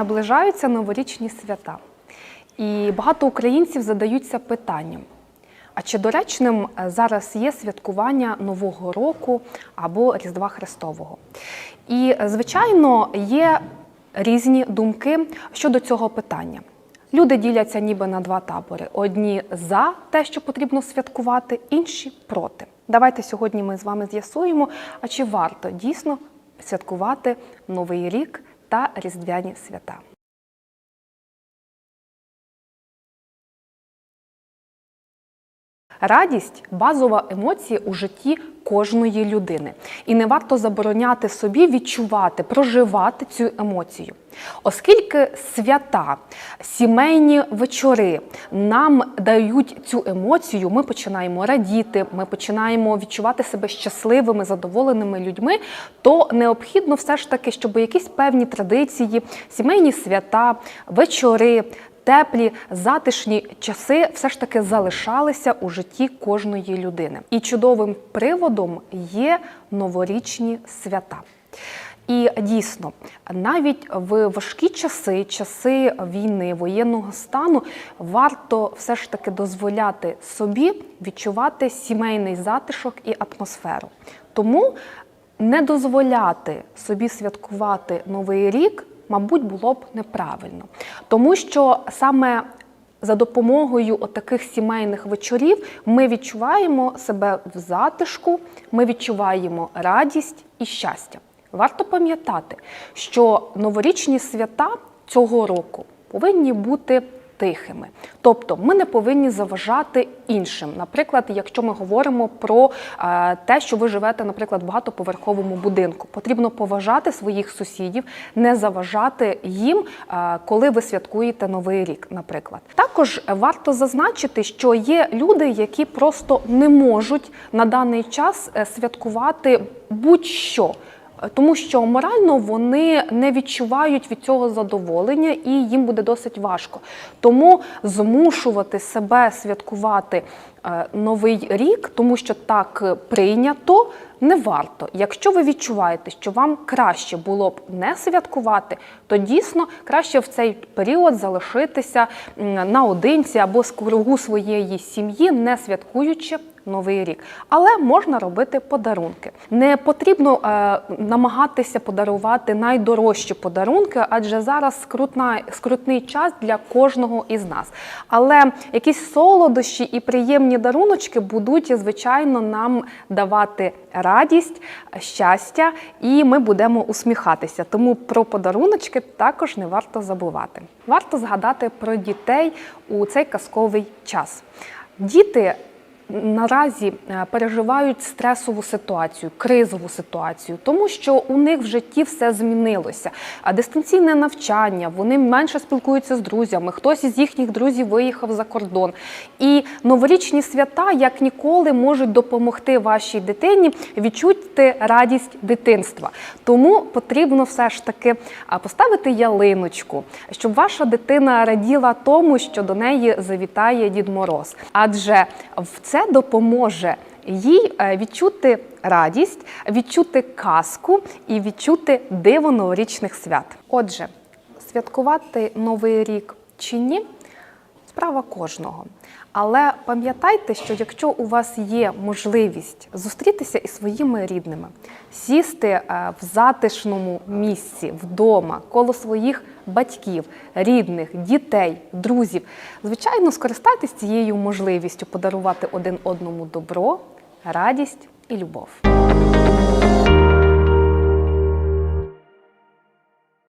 наближаються новорічні свята, і багато українців задаються питанням: а чи доречним е, зараз є святкування Нового року або Різдва Христового? І, звичайно, є різні думки щодо цього питання. Люди діляться ніби на два табори: одні за те, що потрібно святкувати, інші проти. Давайте сьогодні ми з вами з'ясуємо, а чи варто дійсно святкувати Новий рік та Різдвяні свята. Радість базова емоція у житті кожної людини, і не варто забороняти собі відчувати, проживати цю емоцію. Оскільки свята, сімейні вечори нам дають цю емоцію, ми починаємо радіти, ми починаємо відчувати себе щасливими, задоволеними людьми, то необхідно все ж таки, щоб якісь певні традиції, сімейні свята, вечори теплі, затишні часи все ж таки залишалися у житті кожної людини. І чудовим приводом є новорічні свята. І дійсно, навіть в важкі часи, часи війни, воєнного стану, варто все ж таки дозволяти собі відчувати сімейний затишок і атмосферу. Тому не дозволяти собі святкувати новий рік мабуть, було б неправильно, тому що саме за допомогою таких сімейних вечорів ми відчуваємо себе в затишку, ми відчуваємо радість і щастя. Варто пам'ятати, що новорічні свята цього року повинні бути тихими. Тобто ми не повинні заважати іншим. Наприклад, якщо ми говоримо про е, те, що ви живете, наприклад, в багатоповерховому будинку, потрібно поважати своїх сусідів, не заважати їм, е, коли ви святкуєте новий рік. Наприклад, також варто зазначити, що є люди, які просто не можуть на даний час е, святкувати будь-що тому що морально вони не відчувають від цього задоволення і їм буде досить важко. Тому змушувати себе святкувати е, новий рік, тому що так прийнято. Не варто. Якщо ви відчуваєте, що вам краще було б не святкувати, то дійсно краще в цей період залишитися наодинці або з кругу своєї сім'ї, не святкуючи новий рік. Але можна робити подарунки. Не потрібно е, намагатися подарувати найдорожчі подарунки, адже зараз скрутна, скрутний час для кожного із нас. Але якісь солодощі і приємні даруночки будуть, звичайно, нам давати радість, щастя, і ми будемо усміхатися. Тому про подаруночки також не варто забувати. Варто згадати про дітей у цей казковий час. Діти наразі е, переживають стресову ситуацію, кризову ситуацію, тому що у них в житті все змінилося. А дистанційне навчання, вони менше спілкуються з друзями. Хтось із їхніх друзів виїхав за кордон. І новорічні свята, як ніколи, можуть допомогти вашій дитині відчути радість дитинства. Тому потрібно все ж таки поставити ялиночку, щоб ваша дитина раділа тому, що до неї завітає Дід Мороз. Адже в це це допоможе їй е, відчути радість, відчути казку і відчути диво новорічних свят. Отже, святкувати новий рік чи ні справа кожного. Але пам'ятайте, що якщо у вас є можливість зустрітися із своїми рідними, сісти е, в затишному місці вдома, коло своїх батьків, рідних, дітей, друзів, звичайно, скористайтесь цією можливістю подарувати один одному добро, радість і любов.